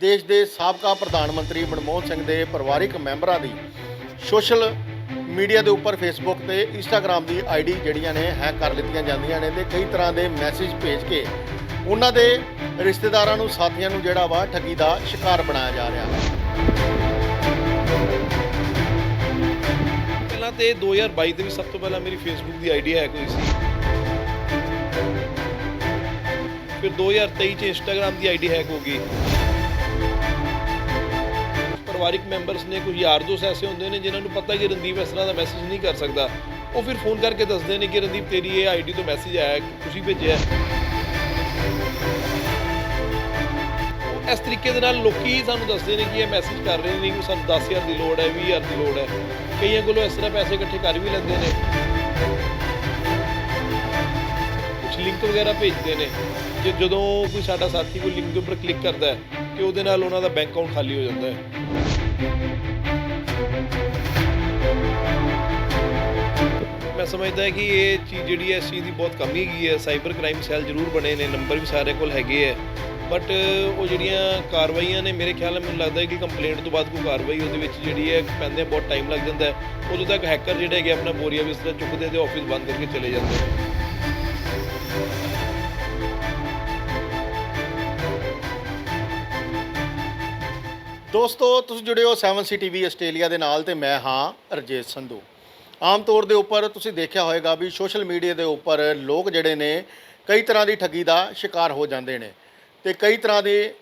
ਦੇਸ਼ ਦੇ ਸਾਬਕਾ ਪ੍ਰਧਾਨ ਮੰਤਰੀ ਮਨਮੋਹਨ ਸਿੰਘ ਦੇ ਪਰਿਵਾਰਿਕ ਮੈਂਬਰਾਂ ਦੀ ਸੋਸ਼ਲ ਮੀਡੀਆ ਦੇ ਉੱਪਰ ਫੇਸਬੁੱਕ ਤੇ ਇੰਸਟਾਗ੍ਰam ਦੀ ਆਈਡੀ ਜਿਹੜੀਆਂ ਨੇ ਹੈਕ ਕਰ ਲਿੱਤੀਆਂ ਜਾਂਦੀਆਂ ਨੇ ਤੇ ਕਈ ਤਰ੍ਹਾਂ ਦੇ ਮੈਸੇਜ ਭੇਜ ਕੇ ਉਹਨਾਂ ਦੇ ਰਿਸ਼ਤੇਦਾਰਾਂ ਨੂੰ, ਸਾਥੀਆਂ ਨੂੰ ਜਿਹੜਾ ਵਾ ਠੱਗੀ ਦਾ ਸ਼ਿਕਾਰ ਬਣਾਇਆ ਜਾ ਰਿਹਾ ਹੈ। ਪਹਿਲਾਂ ਤੇ 2022 ਦੇ ਵਿੱਚ ਸਭ ਤੋਂ ਪਹਿਲਾਂ ਮੇਰੀ ਫੇਸਬੁੱਕ ਦੀ ਆਈਡੀ ਹੈਕ ਹੋਈ ਸੀ। ਫਿਰ 2023 ਚ ਇੰਸਟਾਗ੍ਰam ਦੀ ਆਈਡੀ ਹੈਕ ਹੋ ਗਈ। ਪਰਿਵਾਰਿਕ ਮੈਂਬਰਸ ਨੇ ਕੁਝ ਯਾਰ ਦੋਸਤ ਐਸੇ ਹੁੰਦੇ ਨੇ ਜਿਨ੍ਹਾਂ ਨੂੰ ਪਤਾ ਕਿ ਰਣਦੀਪ ਇਸ ਤਰ੍ਹਾਂ ਦਾ ਮੈਸੇਜ ਨਹੀਂ ਕਰ ਸਕਦਾ। ਉਹ ਫਿਰ ਫੋਨ ਕਰਕੇ ਦੱਸਦੇ ਨੇ ਕਿ ਰਣਦੀਪ ਤੇਰੀ ਇਹ ਆਈਡੀ ਤੋਂ ਮੈਸੇਜ ਆਇਆ ਹੈ, ਤੁਸੀਂ ਭੇਜਿਆ। ਇਸ ਤਰੀਕੇ ਦੇ ਨਾਲ ਲੋਕੀ ਸਾਨੂੰ ਦੱਸਦੇ ਨੇ ਕਿ ਇਹ ਮੈਸੇਜ ਕਰ ਰਹੇ ਨੇ ਕਿ ਸਾਨੂੰ 10000 ਦੀ ਲੋੜ ਹੈ 20000 ਦੀ ਲੋੜ ਹੈ। ਕਈਆਂ ਕੋਲੋਂ ਇਸ ਤਰ੍ਹਾਂ ਪੈਸੇ ਇਕੱਠੇ ਕਰ ਵੀ ਲੈਂਦੇ ਨੇ। ਕੁਝ ਲਿੰਕ ਵਗੈਰਾ ਭੇਜਦੇ ਨੇ। ਜੇ ਜਦੋਂ ਕੋਈ ਸਾਡਾ ਸਾਥੀ ਕੋਈ ਲਿੰਕ ਦੇ ਉੱਪਰ ਕਲਿੱਕ ਕਰਦਾ ਹੈ ਤੇ ਉਹਦੇ ਨਾਲ ਉਹਨਾਂ ਦਾ ਬੈਂਕ ਅਕਾਊਂਟ ਖਾਲੀ ਹੋ ਜਾਂਦਾ ਹੈ। ਮੈਂ ਸਮਝਦਾ ਹਾਂ ਕਿ ਇਹ ਚੀਜ਼ ਜਿਹੜੀ ਹੈ ਇਸ ਚੀਜ਼ ਦੀ ਬਹੁਤ ਕਮੀ ਹੈਗੀ ਹੈ। ਸਾਈਬਰ ਕ੍ਰਾਈਮ ਸੈੱਲ ਜ਼ਰੂਰ ਬਣੇ ਨੇ ਨੰਬਰ ਵੀ ਸਾਰੇ ਕੋਲ ਹੈਗੇ ਹੈ। ਬਟ ਉਹ ਜਿਹੜੀਆਂ ਕਾਰਵਾਈਆਂ ਨੇ, ਮੇਰੇ ਖਿਆਲ ਨਾਲ ਮੈਨੂੰ ਲੱਗਦਾ ਹੈ ਕਿ ਕੰਪਲੇਂਟ ਤੋਂ ਬਾਅਦ ਕੋਈ ਕਾਰਵਾਈ ਉਹਦੇ ਵਿੱਚ ਜਿਹੜੀ ਹੈ ਪੈਂਦੇ ਬਹੁਤ ਟਾਈਮ ਲੱਗ ਜਾਂਦਾ ਹੈ। ਉਦੋਂ ਤੱਕ ਹੈਕਰ ਜਿਹੜੇ ਹੈਗੇ ਆਪਣਾ ਬੋਰੀਆ ਬਿਸਤਰਾ ਚੁੱਕਦੇ ਤੇ ਆਫਿਸ ਬੰਦ ਕਰਕੇ ਚਲੇ ਜਾਂਦੇ ਨੇ। ਦੋਸਤੋ, ਤੁਸੀਂ ਜੁੜੇ ਹੋ 7 ਟੀਵੀ ਆਸਟ੍ਰੇਲੀਆ ਦੇ ਨਾਲ ਤੇ ਮੈਂ ਹਾਂ ਰਜੇਸ਼ ਸੰਧੂ। ਆਮ ਤੌਰ ਦੇ ਉੱਪਰ ਤੁਸੀਂ ਦੇਖਿਆ ਹੋਵੇਗਾ ਵੀ ਸੋਸ਼ਲ ਮੀਡੀਆ ਦੇ ਉੱਪਰ ਲੋਕ ਜਿਹੜੇ ਨੇ ਕਈ ਤਰ੍ਹਾਂ ਦੀ ਠੱਗੀ ਦਾ ਸ਼ਿਕਾਰ ਹੋ ਜਾਂਦੇ ਨੇ ਤੇ ਕਈ ਤਰ੍ਹਾਂ ਦੇ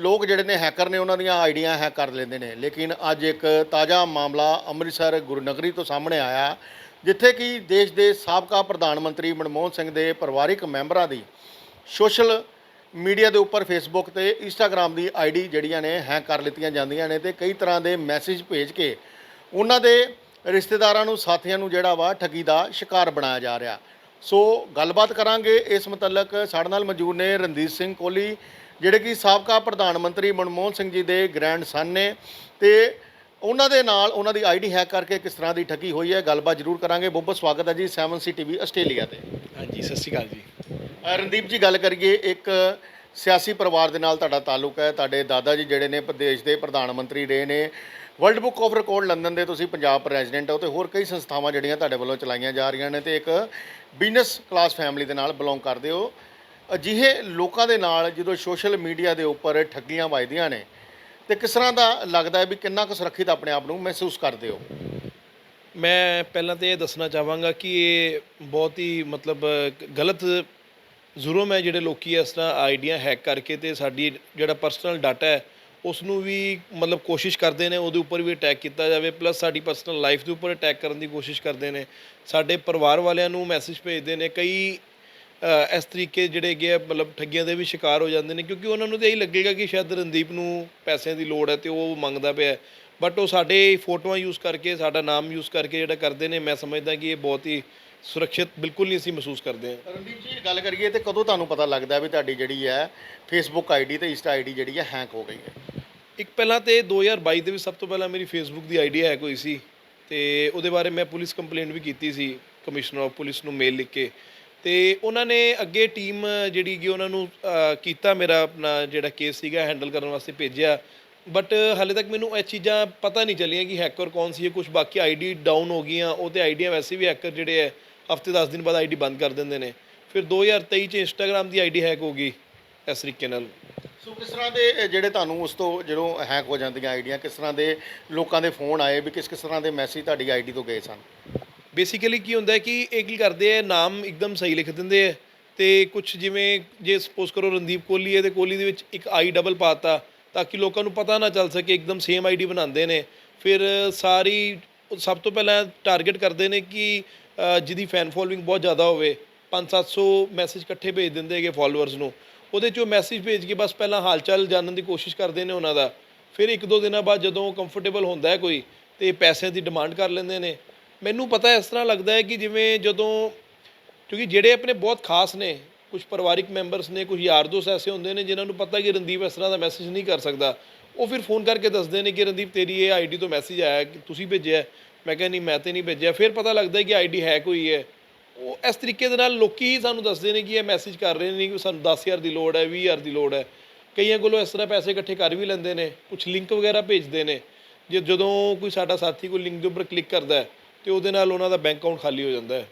ਲੋਕ ਜਿਹੜੇ ਨੇ ਹੈਕਰ ਨੇ ਉਹਨਾਂ ਦੀਆਂ ਆਈਡੀਆਂ ਹੈਕ ਕਰ ਲੈਂਦੇ ਨੇ। ਲੇਕਿਨ ਅੱਜ ਇੱਕ ਤਾਜ਼ਾ ਮਾਮਲਾ ਅੰਮ੍ਰਿਤਸਰ ਗੁਰਨਗਰੀ ਤੋਂ ਸਾਹਮਣੇ ਆਇਆ, ਜਿੱਥੇ ਕਿ ਦੇਸ਼ ਦੇ ਸਾਬਕਾ ਪ੍ਰਧਾਨ ਮੰਤਰੀ ਮਨਮੋਹਨ ਸਿੰਘ ਦੇ ਪਰਿਵਾਰਿਕ ਮੈਂਬਰਾਂ ਦੀ ਸੋਸ਼ਲ ਮੀਡੀਆ ਦੇ ਉੱਪਰ ਫੇਸਬੁੱਕ ਤੇ ਇੰਸਟਾਗ੍ਰam ਦੀ ਆਈਡੀ ਜਿਹੜੀਆਂ ਨੇ ਹੈਕ ਕਰ ਲਿੱਤੀਆਂ ਜਾਂਦੀਆਂ ਨੇ ਤੇ ਕਈ ਤਰ੍ਹਾਂ ਦੇ ਮੈਸੇਜ ਭੇਜ ਕੇ ਉਹਨਾਂ ਦੇ ਰਿਸ਼ਤੇਦਾਰਾਂ ਨੂੰ, ਸਾਥੀਆਂ ਨੂੰ ਜਿਹੜਾ ਵਾ ਠੱਗੀ ਦਾ ਸ਼ਿਕਾਰ ਬਣਾਇਆ ਜਾ ਰਿਹਾ। ਸੋ ਗੱਲਬਾਤ ਕਰਾਂਗੇ ਇਸ ਮੁਤਲਕ ਸਾਡੇ ਨਾਲ ਮੌਜੂਦ ਨੇ ਰਣਦੀਪ ਸਿੰਘ ਕੋਹਲੀ, ਜਿਹੜੇ ਕਿ ਸਾਬਕਾ ਪ੍ਰਧਾਨ ਮੰਤਰੀ ਮਨਮੋਹਨ ਸਿੰਘ ਜੀ ਦੇ ਗ੍ਰੈਂਡ ਸਨ ਨੇ ਤੇ ਉਹਨਾਂ ਦੇ ਨਾਲ ਉਹਨਾਂ ਦੀ ਆਈਡੀ ਹੈਕ ਕਰਕੇ ਕਿਸ ਤਰ੍ਹਾਂ ਦੀ ਠੱਗੀ ਹੋਈ ਹੈ, ਗੱਲਬਾਤ ਜ਼ਰੂਰ ਕਰਾਂਗੇ। ਬਹੁਤ ਬਹੁਤ ਸਵਾਗਤ ਹੈ ਜੀ 7 ਟੀਵੀ ਆਸਟ੍ਰੇਲੀਆ ਤੇ। ਹਾਂਜੀ, ਸਤਿ ਸ਼੍ਰੀ ਅਕਾਲ ਜੀ। ਰਣਦੀਪ ਜੀ, ਗੱਲ ਕਰੀਏ, ਇੱਕ ਸਿਆਸੀ ਪਰਿਵਾਰ ਦੇ ਨਾਲ ਤੁਹਾਡਾ ਤਾਲੁਕ ਹੈ, ਤੁਹਾਡੇ ਦਾਦਾ ਜੀ ਜਿਹੜੇ ਨੇ ਪ੍ਰਦੇਸ਼ ਦੇ ਪ੍ਰਧਾਨ ਮੰਤਰੀ ਰਹੇ ਨੇ। World book of record London ਦੇ ਤੁਸੀਂ ਪੰਜਾਬ ਪ੍ਰੈਜ਼ੀਡੈਂਟ ਹੋ ਤੇ ਹੋਰ ਕਈ ਸੰਸਥਾਵਾਂ ਜਿਹੜੀਆਂ ਤੁਹਾਡੇ ਵੱਲੋਂ ਚਲਾਈਆਂ ਜਾ ਰਹੀਆਂ ਨੇ ਤੇ ਇੱਕ ਬਿਜ਼ਨਸ ਕਲਾਸ ਫੈਮਿਲੀ ਦੇ ਨਾਲ ਬਿਲੋਂਗ ਕਰਦੇ ਹੋ। ਅਜਿਹੇ ਲੋਕਾਂ ਦੇ ਨਾਲ ਜਦੋਂ ਸੋਸ਼ਲ ਮੀਡੀਆ ਦੇ ਉੱਪਰ ਠੱਗੀਆਂ ਵੱਜਦੀਆਂ ਨੇ, ਤੇ ਕਿਸ ਤਰ੍ਹਾਂ ਦਾ ਲੱਗਦਾ ਹੈ ਵੀ ਕਿੰਨਾ ਕੁ ਸੁਰੱਖਿਅਤ ਆਪਣੇ ਆਪ ਨੂੰ ਮਹਿਸੂਸ ਕਰਦੇ ਹੋ? ਮੈਂ ਪਹਿਲਾਂ ਤੇ ਇਹ ਦੱਸਣਾ ਚਾਹਾਂਗਾ ਕਿ ਇਹ ਬਹੁਤ ਹੀ ਮਤਲਬ ਗਲਤ ਜ਼ੁਰਮ ਹੈ ਜਿਹੜੇ ਲੋਕੀ ਇਸ ਤਰ੍ਹਾਂ ਆਈਡੀਆਂ ਹੈਕ ਕਰਕੇ ਤੇ ਸਾਡੀ ਜਿਹੜਾ ਪਰਸਨਲ ਡਾਟਾ ਹੈ ਉਸ ਨੂੰ ਵੀ ਮਤਲਬ ਕੋਸ਼ਿਸ਼ ਕਰਦੇ ਨੇ, ਉਹਦੇ ਉੱਪਰ ਵੀ ਅਟੈਕ ਕੀਤਾ ਜਾਵੇ ਪਲੱਸ ਸਾਡੀ ਪਰਸਨਲ ਲਾਈਫ ਦੇ ਉੱਪਰ ਅਟੈਕ ਕਰਨ ਦੀ ਕੋਸ਼ਿਸ਼ ਕਰਦੇ ਨੇ। ਸਾਡੇ ਪਰਿਵਾਰ ਵਾਲਿਆਂ ਨੂੰ ਮੈਸੇਜ ਭੇਜਦੇ ਨੇ, ਕਈ ਇਸ ਤਰੀਕੇ ਜਿਹੜੇ ਹੈਗੇ ਆ, ਮਤਲਬ ਠੱਗੀਆਂ ਦੇ ਵੀ ਸ਼ਿਕਾਰ ਹੋ ਜਾਂਦੇ ਨੇ, ਕਿਉਂਕਿ ਉਹਨਾਂ ਨੂੰ ਤਾਂ ਇਹੀ ਲੱਗੇਗਾ ਕਿ ਸ਼ਾਇਦ ਰਣਦੀਪ ਨੂੰ ਪੈਸਿਆਂ ਦੀ ਲੋੜ ਹੈ ਤੇ ਉਹ ਮੰਗਦਾ ਪਿਆ ਬਟ ਉਹ ਸਾਡੇ ਫੋਟੋਆਂ ਯੂਜ਼ ਕਰਕੇ, ਸਾਡਾ ਨਾਮ ਯੂਜ਼ ਕਰਕੇ ਜਿਹੜਾ ਕਰਦੇ ਨੇ, ਮੈਂ ਸਮਝਦਾ ਕਿ ਇਹ ਬਹੁਤ ਹੀ ਸੁਰੱਖਿਅਤ ਬਿਲਕੁਲ ਨਹੀਂ ਅਸੀਂ ਮਹਿਸੂਸ ਕਰਦੇ ਹਾਂ। ਰਣਦੀਪ ਜੀ ਗੱਲ ਕਰੀਏ ਤੇ ਕਦੋਂ ਤੁਹਾਨੂੰ ਪਤਾ ਲੱਗਦਾ ਵੀ ਤੁਹਾਡੀ ਜਿਹੜੀ ਹੈ ਫੇਸਬੁੱਕ ਆਈਡੀ ਤੇ ਇੰਸਟਾ ਆਈਡੀ ਜਿਹੜੀ ਹੈ ਹੈਕ ਹੋ ਗਈ ਹੈ? ਇੱਕ ਪਹਿਲਾਂ ਤੇ 2022 ਦੇ ਵਿੱਚ ਸਭ ਤੋਂ ਪਹਿਲਾਂ ਮੇਰੀ ਫੇਸਬੁੱਕ ਦੀ ਆਈਡੀ ਹੈਕ ਹੋਈ ਸੀ ਤੇ ਉਹਦੇ ਬਾਰੇ ਮੈਂ ਪੁਲਿਸ ਕੰਪਲੇਂਟ ਵੀ ਕੀਤੀ ਸੀ ਕਮਿਸ਼ਨਰ ਆਫ ਪੁਲਿਸ ਨੂੰ ਮੇਲ ਲਿਖ ਕੇ। ਤੇ ਉਹਨਾਂ ਨੇ ਅੱਗੇ ਟੀਮ ਜਿਹੜੀ ਕਿ ਉਹਨਾਂ ਨੂੰ ਕੀਤਾ ਮੇਰਾ ਆਪਣਾ ਜਿਹੜਾ ਕੇਸ ਸੀਗਾ ਹੈਂਡਲ ਕਰਨ ਵਾਸਤੇ ਭੇਜਿਆ। ਬਟ ਹਾਲੇ ਤੱਕ ਮੈਨੂੰ ਇਹ ਚੀਜ਼ਾਂ ਪਤਾ ਨਹੀਂ ਚੱਲੀਆਂ ਕਿ ਹੈਕਰ ਕੌਣ ਸੀ ਕੁਝ ਬਾਕੀ ਆਈਡੀ ਡਾਊਨ ਹੋ ਗਈਆਂ। ਉਹ ਤੇ ਆਈਡੀਆਂ ਵੈਸੇ ਵੀ ਹੈਕਰ ਜਿਹੜੇ ਹੈ ਹਫ਼ਤੇ 10 ਦਿਨ ਬਾਅਦ ਆਈਡੀ ਬੰਦ ਕਰ ਦਿੰਦੇ ਨੇ। ਫਿਰ 2023 ਚ ਇੰਸਟਾਗ੍ਰam ਦੀ ਆਈਡੀ ਹੈਕ ਹੋ ਗਈ ਇਸ ਤਰੀਕੇ ਨਾਲ। ਸੋ ਕਿਸ ਤਰ੍ਹਾਂ ਦੇ ਜਿਹੜੇ ਤੁਹਾਨੂੰ ਉਸ ਤੋਂ ਜਦੋਂ ਹੈਕ ਹੋ ਜਾਂਦੀਆਂ ਆਈਡੀਆਂ ਕਿਸ ਤਰ੍ਹਾਂ ਦੇ ਲੋਕਾਂ ਦੇ ਫੋਨ ਆਏ ਵੀ ਕਿਸ ਕਿਸ ਤਰ੍ਹਾਂ ਦੇ ਮੈਸੇਜ ਤੁਹਾਡੀ ਆਈਡੀ ਤੋਂ ਗਏ ਸਨ? ਬੇਸਿਕਲੀ ਕੀ ਹੁੰਦਾ ਹੈ ਕਿ ਇਹ ਕੀ ਕਰਦੇ ਆ ਨਾਮ ਇੱਕਦਮ ਸਹੀ ਲਿਖ ਦਿੰਦੇ ਆ ਤੇ ਕੁਝ ਜਿਵੇਂ ਜੇ ਸਪੋਜ਼ ਕਰੋ ਰਣਦੀਪ ਕੋਹਲੀ ਹੈ ਤੇ ਕੋਹਲੀ ਦੇ ਵਿੱਚ ਇੱਕ ਆਈ ਡਬਲ ਪਾਤਾ ਤਾਂ ਕਿ ਲੋਕਾਂ ਨੂੰ ਪਤਾ ਨਾ ਚੱਲ ਸਕੇ ਇੱਕਦਮ ਸੇਮ ਆਈਡੀ ਬਣਾਉਂਦੇ ਨੇ। ਫਿਰ ਸਾਰੀ ਸਭ ਤੋਂ ਪਹਿਲਾਂ ਟਾਰਗੇਟ ਕਰਦੇ ਨੇ ਕਿ ਜਿਹਦੀ ਫੈਨ ਫੋਲੋਇੰਗ ਬਹੁਤ ਜ਼ਿਆਦਾ ਹੋਵੇ 5-700 ਮੈਸੇਜ ਇਕੱਠੇ ਭੇਜ ਦਿੰਦੇ ਹੈਗੇ ਫਾਲੋਅਰਸ ਨੂੰ। ਉਹਦੇ ਚੋਂ ਮੈਸੇਜ ਭੇਜ ਕੇ ਬਸ ਪਹਿਲਾਂ ਹਾਲਚਾਲ ਜਾਣਨ ਦੀ ਕੋਸ਼ਿਸ਼ ਕਰਦੇ ਨੇ ਉਹਨਾਂ ਦਾ। ਫਿਰ ਇੱਕ ਦੋ ਦਿਨਾਂ ਬਾਅਦ ਜਦੋਂ ਕੰਫਰਟੇਬਲ ਹੁੰਦਾ ਹੈ ਕੋਈ, ਤੇ ਪੈਸਿਆਂ ਦੀ ਡਿਮਾਂਡ ਕਰ ਲੈਂਦੇ ਨੇ। ਮੈਨੂੰ ਪਤਾ ਇਸ ਤਰ੍ਹਾਂ ਲੱਗਦਾ ਹੈ ਕਿ ਜਿਵੇਂ ਜਦੋਂ, ਕਿਉਂਕਿ ਜਿਹੜੇ ਆਪਣੇ ਬਹੁਤ ਖਾਸ ਨੇ ਕੁਝ ਪਰਿਵਾਰਿਕ ਮੈਂਬਰਸ ਨੇ ਕੁਝ ਯਾਰ ਦੋਸਤ ਐਸੇ ਹੁੰਦੇ ਨੇ ਜਿਨ੍ਹਾਂ ਨੂੰ ਪਤਾ ਕਿ ਰਣਦੀਪ ਇਸ ਤਰ੍ਹਾਂ ਦਾ ਮੈਸੇਜ ਨਹੀਂ ਕਰ ਸਕਦਾ। ਉਹ ਫਿਰ ਫੋਨ ਕਰਕੇ ਦੱਸਦੇ ਨੇ ਕਿ ਰਣਦੀਪ ਤੇਰੀ ਇਹ ਆਈਡੀ ਤੋਂ ਮੈਸੇਜ ਆਇਆ ਕਿ ਤੁਸੀਂ ਭੇਜਿਆ ਮੈਂ ਕਿਹਾ ਨਹੀਂ, ਮੈਂ ਤੇ ਨਹੀਂ ਭੇਜਿਆ। ਫਿਰ ਪਤਾ ਲੱਗਦਾ ਹੈ ਕਿ ਆਈਡੀ ਹੈਕ ਹੋਈ ਹੈ। ਉਹ ਇਸ ਤਰੀਕੇ ਦੇ ਨਾਲ ਲੋਕੀ ਸਾਨੂੰ ਦੱਸਦੇ ਨੇ ਕਿ ਇਹ ਮੈਸੇਜ ਕਰ ਰਹੇ ਨੇ ਕਿ ਸਾਨੂੰ 10000 ਦੀ ਲੋੜ ਹੈ 20000 ਦੀ ਲੋੜ ਹੈ। ਕਈਆਂ ਕੋਲੋਂ ਇਸ ਤਰ੍ਹਾਂ ਪੈਸੇ ਇਕੱਠੇ ਕਰ ਵੀ ਲੈਂਦੇ ਨੇ ਕੁਝ ਲਿੰਕ ਵਗੈਰਾ ਭੇਜਦੇ ਨੇ। ਜੇ ਜਦੋਂ ਕੋਈ ਸਾਡਾ ਸਾਥੀ ਕੋਈ ਲਿੰਕ ਦੇ ਉੱਪਰ ਕਲਿੱਕ ਕਰਦਾ ਹੈ, ਤੇ ਉਹਦੇ ਨਾਲ ਉਹਨਾਂ ਦਾ ਬੈਂਕ ਅਕਾਊਂਟ ਖਾਲੀ ਹੋ ਜਾਂਦਾ ਹੈ।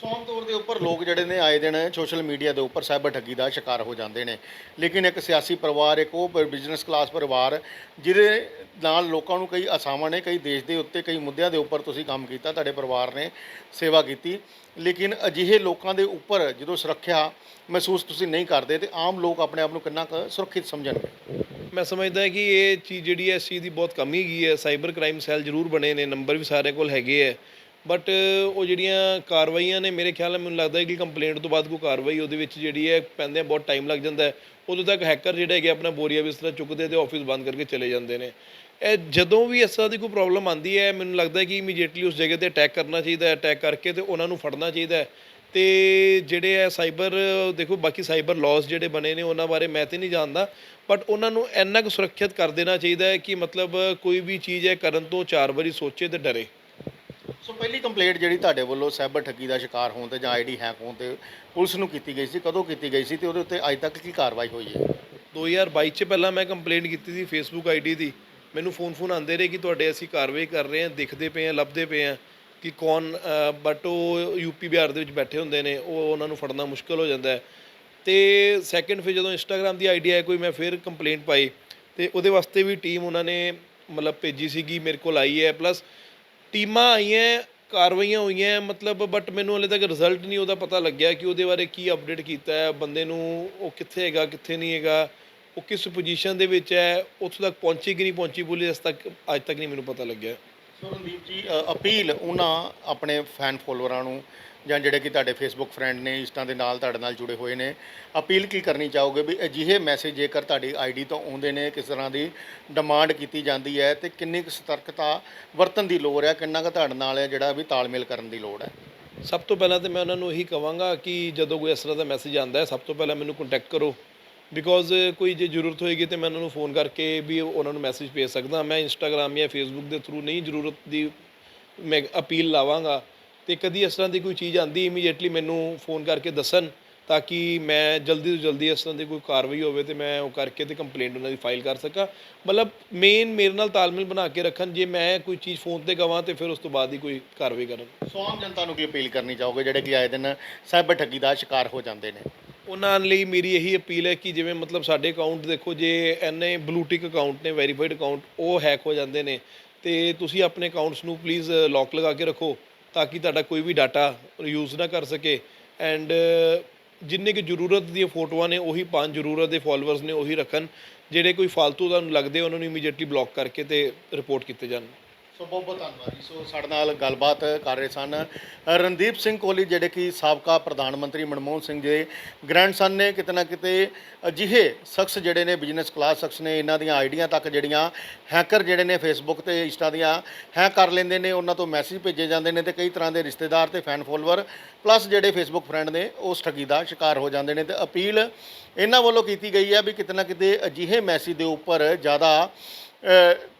ਸੋ ਆਮ ਤੌਰ ਦੇ ਉੱਪਰ ਲੋਕ ਜਿਹੜੇ ਨੇ ਆਏ ਦਿਨ ਸੋਸ਼ਲ ਮੀਡੀਆ ਦੇ ਉੱਪਰ ਸਾਈਬਰ ਠੱਗੀ ਦਾ ਸ਼ਿਕਾਰ ਹੋ ਜਾਂਦੇ ਨੇ। ਲੇਕਿਨ ਇੱਕ ਸਿਆਸੀ ਪਰਿਵਾਰ, ਇੱਕ ਉਹ ਬਿਜ਼ਨਸ ਕਲਾਸ ਪਰਿਵਾਰ ਜਿਹਦੇ ਨਾਲ ਲੋਕਾਂ ਨੂੰ ਕਈ ਆਸਾਵਾਂ ਨੇ, ਕਈ ਦੇਸ਼ ਦੇ ਉੱਤੇ, ਕਈ ਮੁੱਦਿਆਂ ਦੇ ਉੱਪਰ ਤੁਸੀਂ ਕੰਮ ਕੀਤਾ, ਤੁਹਾਡੇ ਪਰਿਵਾਰ ਨੇ ਸੇਵਾ ਕੀਤੀ। ਲੇਕਿਨ ਅਜਿਹੇ ਲੋਕਾਂ ਦੇ ਉੱਪਰ ਜਦੋਂ ਸੁਰੱਖਿਆ ਮਹਿਸੂਸ ਤੁਸੀਂ ਨਹੀਂ ਕਰਦੇ, ਤੇ ਆਮ ਲੋਕ ਆਪਣੇ ਆਪ ਨੂੰ ਕਿੰਨਾ ਕੁ ਸੁਰੱਖਿਅਤ ਸਮਝਣਗੇ ਮੈਂ ਸਮਝਦਾ ਕਿ ਇਹ ਚੀਜ਼ ਜਿਹੜੀ ਹੈ, ਇਸ ਚੀਜ਼ ਦੀ ਬਹੁਤ ਕਮੀ ਹੈਗੀ ਹੈ। ਸਾਈਬਰ ਕ੍ਰਾਈਮ ਸੈੱਲ ਜ਼ਰੂਰ ਬਣੇ ਨੇ, ਨੰਬਰ ਵੀ ਸਾਰੇ ਕੋਲ ਹੈਗੇ ਹੈ। ਬਟ ਉਹ ਜਿਹੜੀਆਂ ਕਾਰਵਾਈਆਂ ਨੇ, ਮੇਰੇ ਖਿਆਲ ਨਾਲ ਮੈਨੂੰ ਲੱਗਦਾ ਹੈ ਕਿ ਕੰਪਲੇਂਟ ਤੋਂ ਬਾਅਦ ਕੋਈ ਕਾਰਵਾਈ ਉਹਦੇ ਵਿੱਚ ਜਿਹੜੀ ਹੈ ਪੈਂਦੇ ਬਹੁਤ ਟਾਈਮ ਲੱਗ ਜਾਂਦਾ ਹੈ। ਉਦੋਂ ਤੱਕ ਹੈਕਰ ਜਿਹੜੇ ਹੈਗੇ ਆਪਣਾ ਬੋਰੀਆ ਵੀ ਇਸ ਤਰ੍ਹਾਂ ਚੁੱਕਦੇ ਤੇ ਆਫਿਸ ਬੰਦ ਕਰਕੇ ਚਲੇ ਜਾਂਦੇ ਨੇ। ਇਹ ਜਦੋਂ ਵੀ ਇਸ ਤਰ੍ਹਾਂ ਦੀ ਕੋਈ ਪ੍ਰੋਬਲਮ ਆਉਂਦੀ ਹੈ, ਮੈਨੂੰ ਲੱਗਦਾ ਹੈ ਕਿ ਇਮੀਡੀਏਟਲੀ ਉਸ ਜਗ੍ਹਾ ਤੇ ਅਟੈਕ ਕਰਨਾ ਚਾਹੀਦਾ ਹੈ ਅਟੈਕ ਕਰਕੇ ਤੇ ਉਹਨਾਂ ਨੂੰ ਫੜਨਾ ਚਾਹੀਦਾ ਹੈ। ਤੇ ਜਿਹੜੇ ਹੈ ਸਾਈਬਰ ਦੇਖੋ ਬਾਕੀ ਸਾਈਬਰ ਲਾਜ਼ ਜਿਹੜੇ ਬਣੇ ਨੇ, ਉਹਨਾਂ ਬਾਰੇ ਮੈਂ ਤੇ ਨਹੀਂ ਜਾਣਦਾ। ਬਟ ਉਹਨਾਂ ਨੂੰ ਇੰਨਾ ਕੁ ਸੁਰੱਖਿਅਤ ਕਰ ਦੇਣਾ ਚਾਹੀਦਾ ਹੈ ਕਿ ਮਤਲਬ ਕੋਈ ਵੀ ਚੀਜ਼ ਹੈ, ਕਰਨ ਤੋਂ ਚਾਰ ਵਾਰੀ ਸੋਚੇ ਤੇ ਡਰੇ। ਸੋ ਪਹਿਲੀ ਕੰਪਲੇਂਟ ਜਿਹੜੀ ਤੁਹਾਡੇ ਵੱਲੋਂ ਸਾਈਬਰ ਠੱਗੀ ਦਾ ਸ਼ਿਕਾਰ ਹੋਣ ਤੇ ਜਾਂ ਆਈਡੀ ਹੈਕ ਹੋਣ ਤੇ ਪੁਲਿਸ ਨੂੰ ਕੀਤੀ ਗਈ ਸੀ, ਕਦੋਂ ਕੀਤੀ ਗਈ ਸੀ ਤੇ ਉਹਦੇ ਉੱਤੇ ਅੱਜ ਤੱਕ ਕੀ ਕਾਰਵਾਈ ਹੋਈ ਹੈ? 2022 ਚ ਪਹਿਲਾਂ ਮੈਂ ਕੰਪਲੇਂਟ ਕੀਤੀ ਸੀ ਫੇਸਬੁੱਕ ਆਈਡੀ ਦੀ। ਮੈਨੂੰ ਫੋਨ ਫੋਨ ਆਉਂਦੇ ਰਹੇ ਕਿ ਤੁਹਾਡੇ ਅਸੀਂ ਕਾਰਵਾਈ ਕਰ ਰਹੇ ਹਾਂ, ਦੇਖਦੇ ਪਏ ਹਾਂ, ਲੱਭਦੇ ਪਏ ਹਾਂ ਕਿ ਕੌਣ ਬਟ ਉਹ ਯੂਪੀ ਬਿਹਾਰ ਦੇ ਵਿੱਚ ਬੈਠੇ ਹੁੰਦੇ ਨੇ, ਉਹ ਉਹਨਾਂ ਨੂੰ ਫੜਨਾ ਮੁਸ਼ਕਲ ਹੋ ਜਾਂਦਾ ਹੈ। ਤੇ ਸੈਕੰਡ ਫਿਰ ਜਦੋਂ ਇੰਸਟਾਗ੍ਰam ਦੀ ਆਈਡੀ ਆਈ ਕੋਈ, ਮੈਂ ਫਿਰ ਕੰਪਲੇਂਟ ਪਾਈ ਤੇ ਉਹਦੇ ਵਾਸਤੇ ਵੀ ਟੀਮ ਉਹਨਾਂ ਨੇ ਮਤਲਬ ਭੇਜੀ ਸੀਗੀ, ਮੇਰੇ ਕੋਲ ਆਈ ਹੈ। ਪਲੱਸ ਟੀਮਾਂ ਆਈਆਂ, ਕਾਰਵਾਈਆਂ ਹੋਈਆਂ, ਮਤਲਬ ਬਟ ਮੈਨੂੰ ਹਲੇ ਤੱਕ ਰਿਜ਼ਲਟ ਨਹੀਂ ਉਹਦਾ ਪਤਾ ਲੱਗਿਆ ਕਿ ਉਹਦੇ ਬਾਰੇ ਕੀ ਅਪਡੇਟ ਕੀਤਾ ਹੈ, ਬੰਦੇ ਨੂੰ ਉਹ ਕਿੱਥੇ ਹੈਗਾ, ਕਿੱਥੇ ਨਹੀਂ ਹੈਗਾ, ਉਹ ਕਿਸ ਪੋਜੀਸ਼ਨ ਦੇ ਵਿੱਚ ਹੈ, ਉੱਥੋਂ ਤੱਕ ਪਹੁੰਚੀ ਕਿ ਨਹੀਂ ਪਹੁੰਚੀ ਪੁਲਿਸ ਅੱਜ ਤੱਕ ਅੱਜ ਤੱਕ ਨਹੀਂ ਮੈਨੂੰ ਪਤਾ ਲੱਗਿਆ। ਸੋ ਰਣਦੀਪ ਜੀ ਅਪੀਲ ਉਹਨਾਂ ਆਪਣੇ ਫੈਨ ਫੋਲੋਵਰਾਂ ਨੂੰ ਜਾਂ ਜਿਹੜੇ ਕਿ ਤੁਹਾਡੇ ਫੇਸਬੁੱਕ ਫਰੈਂਡ ਨੇ, ਇੰਸਟਾ ਦੇ ਨਾਲ ਤੁਹਾਡੇ ਨਾਲ ਜੁੜੇ ਹੋਏ ਨੇ, ਅਪੀਲ ਕੀ ਕਰਨੀ ਚਾਹੋਗੇ ਵੀ ਅਜਿਹੇ ਮੈਸੇਜ ਜੇਕਰ ਤੁਹਾਡੀ ਆਈਡੀ ਤੋਂ ਆਉਂਦੇ ਨੇ, ਕਿਸ ਤਰ੍ਹਾਂ ਦੀ ਡਿਮਾਂਡ ਕੀਤੀ ਜਾਂਦੀ ਹੈ ਤੇ ਕਿੰਨੀ ਕੁ ਸਤਰਕਤਾ ਵਰਤਣ ਦੀ ਲੋੜ ਹੈ, ਕਿੰਨਾ ਕੁ ਤੁਹਾਡੇ ਨਾਲ ਹੈ ਜਿਹੜਾ ਵੀ ਤਾਲਮੇਲ ਕਰਨ ਦੀ ਲੋੜ ਹੈ? ਸਭ ਤੋਂ ਪਹਿਲਾਂ ਤੇ ਮੈਂ ਉਹਨਾਂ ਨੂੰ ਇਹੀ ਕਵਾਂਗਾ ਕਿ ਜਦੋਂ ਕੋਈ ਇਸ ਤਰ੍ਹਾਂ ਦਾ ਮੈਸੇਜ ਆਉਂਦਾ ਹੈ, ਸਭ ਤੋਂ ਪਹਿਲਾਂ ਮੈਨੂੰ ਕੰਟੈਕਟ ਕਰੋ। ਬਿਕੋਜ਼ eh, ਕੋਈ ਜੇ ਜ਼ਰੂਰਤ ਹੋਏਗੀ ਤੇ ਮੈਂ ਉਹਨਾਂ ਨੂੰ ਫੋਨ ਕਰਕੇ ਵੀ ਉਹਨਾਂ ਨੂੰ ਮੈਸੇਜ ਭੇਜ ਸਕਦਾ। ਮੈਂ ਇੰਸਟਾਗ੍ਰam ਜਾਂ ਫੇਸਬੁੱਕ ਦੇ ਥਰੂ ਨਹੀਂ ਜ਼ਰੂਰਤ ਦੀ ਮੈਂ ਅਪੀਲ ਲਾਵਾਂਗਾ। ਤੇ ਕਦੀ ਇਸ ਤਰ੍ਹਾਂ ਦੀ ਕੋਈ ਚੀਜ਼ ਆਂਦੀ ਇਮੀਡੀਏਟਲੀ ਮੈਨੂੰ ਫੋਨ ਕਰਕੇ ਦੱਸਣ ਤਾਂ ਕਿ ਮੈਂ ਜਲਦੀ ਤੋਂ ਜਲਦੀ ਇਸ ਤਰ੍ਹਾਂ ਦੀ ਕੋਈ ਕਾਰਵਾਈ ਹੋਵੇ ਤੇ ਮੈਂ ਉਹ ਕਰਕੇ ਤੇ ਕੰਪਲੇਂਟ ਉਹਨਾਂ ਦੀ ਫਾਈਲ ਕਰ ਸਕਾਂ। ਮਤਲਬ ਮੇਨ ਮੇਰੇ ਨਾਲ ਤਾਲਮੇਲ ਬਣਾ ਕੇ ਰੱਖਣ, ਜੇ ਮੈਂ ਕੋਈ ਚੀਜ਼ ਫੋਨ ਤੇ ਗਵਾਂ ਤੇ ਫਿਰ ਉਸ ਤੋਂ ਬਾਅਦ ਹੀ ਕੋਈ ਕਾਰਵਾਈ ਕਰਨ। ਸੋ ਆਮ ਜਨਤਾ ਨੂੰ ਕੀ ਅਪੀਲ ਕਰਨੀ ਚਾਹੋਗੇ ਜਿਹੜੇ ਕਿ ਆਏ ਦਿਨ ਸਾਈਬਰ ਠੱਗੀ ਦਾ ਸ਼ਿਕਾਰ ਹੋ ਜਾਂਦੇ ਨੇ? ਉਹਨਾਂ ਲਈ ਮੇਰੀ ਇਹੀ ਅਪੀਲ ਹੈ ਕਿ ਜਿਵੇਂ ਮਤਲਬ ਸਾਡੇ ਅਕਾਊਂਟ ਦੇਖੋ, ਜੇ ਐਨੇ ਬਲੂਟਿਕ ਅਕਾਊਂਟ ਨੇ ਵੈਰੀਫਾਈਡ ਅਕਾਊਂਟ ਉਹ ਹੈਕ ਹੋ ਜਾਂਦੇ ਨੇ। ਤੇ ਤੁਸੀਂ ਆਪਣੇ ਅਕਾਊਂਟਸ ਨੂੰ ਪਲੀਜ਼ ਲੌਕ ਲਗਾ ਕੇ ਰੱਖੋ ਤਾਂ ਕਿ ਤੁਹਾਡਾ ਕੋਈ ਵੀ ਡਾਟਾ ਯੂਜ਼ ਨਾ ਕਰ ਸਕੇ। ਐਂਡ ਜਿੰਨੇ ਕਿ ਜ਼ਰੂਰਤ ਦੀਆਂ ਫੋਟੋਆਂ ਨੇ, ਉਹੀ ਪੰਜ ਜ਼ਰੂਰਤ ਦੇ ਫਾਲੋਅਰਸ ਨੇ, ਉਹੀ ਰੱਖਣ। ਜਿਹੜੇ ਕੋਈ ਫालतू ਤੁਹਾਨੂੰ ਲੱਗਦੇ ਉਹਨਾਂ ਨੂੰ ਇਮੀਡੀਏਟਲੀ ਬਲੌਕ ਕਰਕੇ ਤੇ ਰਿਪੋਰਟ ਕੀਤੇ ਜਾਣ। ਸੋ ਬਹੁਤ ਬਹੁਤ ਧੰਨਵਾਦ ਜੀ। ਸੋ ਸਾਡੇ ਨਾਲ ਗੱਲਬਾਤ ਕਰ ਰਹੇ ਸਨ ਰਣਦੀਪ ਸਿੰਘ ਕੋਹਲੀ, ਜਿਹੜੇ ਕਿ ਸਾਬਕਾ ਪ੍ਰਧਾਨ ਮੰਤਰੀ ਮਨਮੋਹਨ ਸਿੰਘ ਦੇ ਗ੍ਰੈਂਡਸਨ ਨੇ। ਕਿਤੇ ਨਾ ਕਿਤੇ ਅਜਿਹੇ ਸ਼ਖਸ ਜਿਹੜੇ ਨੇ ਬਿਜ਼ਨਸ ਕਲਾਸ ਸ਼ਖਸ ਨੇ, ਇਹਨਾਂ ਦੀਆਂ ਆਈਡੀਆਂ ਤੱਕ ਜਿਹੜੀਆਂ ਹੈਕਰ ਜਿਹੜੇ ਨੇ ਫੇਸਬੁੱਕ ਤੇ ਇੰਸਟਾ ਦੀਆਂ ਹੈਕ ਕਰ ਲੈਂਦੇ ਨੇ, ਉਹਨਾਂ ਤੋਂ ਮੈਸੇਜ ਭੇਜੇ ਜਾਂਦੇ ਨੇ ਤੇ ਕਈ ਤਰ੍ਹਾਂ ਦੇ ਰਿਸ਼ਤੇਦਾਰ ਤੇ ਫੈਨ ਫੋਲੋਅਰ ਪਲੱਸ ਜਿਹੜੇ ਫੇਸਬੁੱਕ ਫਰੈਂਡ ਨੇ ਉਸ ਠੱਗੀ ਦਾ ਸ਼ਿਕਾਰ ਹੋ ਜਾਂਦੇ ਨੇ ਤੇ ਅਪੀਲ ਇਹਨਾਂ ਵੱਲੋਂ ਕੀਤੀ ਗਈ ਹੈ ਵੀ ਕਿਤੇ ਨਾ ਕਿਤੇ ਅਜਿਹੇ ਮੈਸੇਜ ਦੇ ਉੱਪਰ ਜ਼ਿਆਦਾ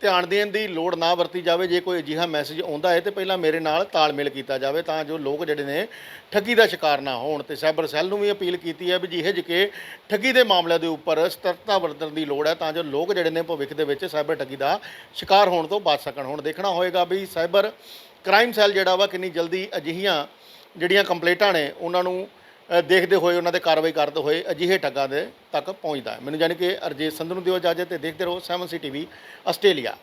ਧਿਆਨ ਦੇਣ ਦੀ ਲੋੜ ਨਾ ਵਰਤੀ ਜਾਵੇ, ਜੇ ਕੋਈ ਅਜਿਹਾ ਮੈਸੇਜ ਆਉਂਦਾ ਹੈ ਤੇ ਪਹਿਲਾਂ ਮੇਰੇ ਨਾਲ ਤਾਲਮੇਲ ਕੀਤਾ ਜਾਵੇ ਤਾਂ ਜੋ ਲੋਕ ਜਿਹੜੇ ਨੇ ਠੱਗੀ ਦਾ ਸ਼ਿਕਾਰ ਨਾ ਹੋਣ ਤੇ ਸਾਈਬਰ ਸੈੱਲ ਨੂੰ ਵੀ ਅਪੀਲ ਕੀਤੀ ਹੈ ਵੀ ਜਿਹੇ ਜਿਹੇ ਠੱਗੀ ਦੇ ਮਾਮਲਿਆਂ ਦੇ ਉੱਪਰ ਸਤਰਕਤਾ ਵਰਤਣ ਦੀ ਲੋੜ ਹੈ ਤਾਂ ਜੋ ਲੋਕ ਜਿਹੜੇ ਨੇ ਭਵਿੱਖ ਦੇ ਵਿੱਚ ਸਾਈਬਰ ਠੱਗੀ ਦਾ ਸ਼ਿਕਾਰ ਹੋਣ ਤੋਂ ਬਚ ਸਕਣ। ਹੁਣ ਦੇਖਣਾ ਹੋਏਗਾ ਵੀ ਸਾਈਬਰ ਕ੍ਰਾਈਮ ਸੈੱਲ ਜਿਹੜਾ ਵਾ ਕਿੰਨੀ ਜਲਦੀ ਅਜਿਹੀਆਂ ਜਿਹੜੀਆਂ ਕੰਪਲੇਂਟਾਂ ਨੇ ਉਹਨਾਂ ਨੂੰ ਦੇਖਦੇ ਹੋਏ ਉਹਨਾਂ ਦੇ ਕਾਰਵਾਈ ਕਰਦੇ ਹੋਏ ਅਜਿਹੇ ਠੱਗਾਂ ਦੇ ਤੱਕ ਪਹੁੰਚਦਾ ਹੈ। ਮੈਨੂੰ ਜਾਣੀ ਕਿ ਅਰਜੀਤ ਸੰਧੂ ਨੂੰ ਦਿਓ ਇਜਾਜ਼ਤ ਤੇ ਦੇਖਦੇ ਰਹੋ 7 ਸੀ ਟੀਵੀ ਆਸਟ੍ਰੇਲੀਆ।